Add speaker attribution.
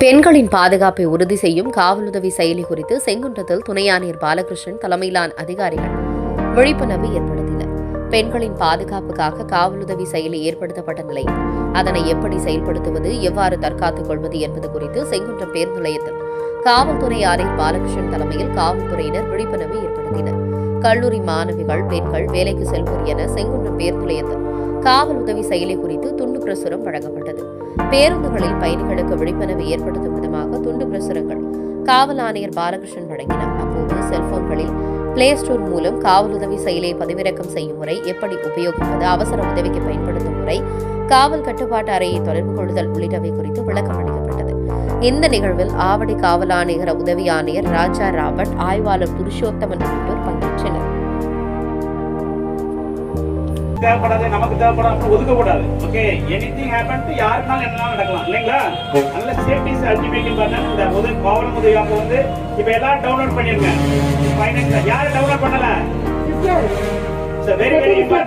Speaker 1: பெண்களின் பாதுகாப்பை உறுதி செய்யும் காவலுதவி செயலி குறித்து செங்குன்றத்தில் துணை ஆணையர் பாலகிருஷ்ணன் தலைமையிலான அதிகாரிகள் விழிப்புணர்வு ஏற்படுத்தினர். பெண்களின் பாதுகாப்புக்காக காவலுதவி செயலி ஏற்படுத்தப்பட்ட நிலையில் அதனை எப்படி செயல்படுத்துவது எவ்வாறு தற்காத்துக் கொள்வது என்பது குறித்து செங்குன்றம் பேருந்து நிலையத்தில் காவல்துறை ஆணையர் பாலகிருஷ்ணன் தலைமையில் காவல்துறையினர் விழிப்புணர்வு ஏற்படுத்தினர். கல்லூரி மாணவிகள் பெண்கள் வேலைக்கு செல்வோர் என செங்குன்றம் பேருந்து நிலையத்தில் காவல் உதவி செயலி குறித்து துண்டு பிரசுரம் வழங்கப்பட்டது. பேருந்துகளில் பயணிகளுக்கு விழிப்புணர்வு ஏற்படுத்தும் விதமாக துண்டு பிரசுரங்கள் காவல் ஆணையர் பாலகிருஷ்ணன் வழங்கினார். அப்போது செல்போன்களில் பிளே ஸ்டோர் மூலம் காவல் உதவி செயலியை பதிவிறக்கம் செய்யும் முறை எப்படி உபயோகிப்பது அவசர உதவிக்கு பயன்படுத்தும் முறை காவல் கட்டுப்பாட்டு அறையை தொடர்பு கொள்ளுதல் உள்ளிட்டவை குறித்து விளக்கம் அளிக்கப்பட்டது. இந்த நிகழ்வில் ஆவடி காவல் ஆணையர் உதவி ஆணையர் ராஜா ராபர்ட் ஆய்வாளர் புருஷோத்தமன் உள்ளிட்டோர் பங்கேற்றனர்.
Speaker 2: தேவைப்படாது நமக்கு தேவைப்படாது ஒதுக்க கூடாது ஓகே எனிதிங் ஹேப்பன் டு யாருனாலும் என்னனாலும் நடக்கலாம். இல்லைங்களா? நல்ல சேஃப்டி அல்டிமேட் பார்த்தா இந்த உதவி காவல் உதவி ஆப் வந்து இப்போ எல்லாரும் டவுன்லோட் பண்ணிருங்க. ஃபைனான்ஸ் யாரும் டவுன்லோட் பண்ணல? Very very important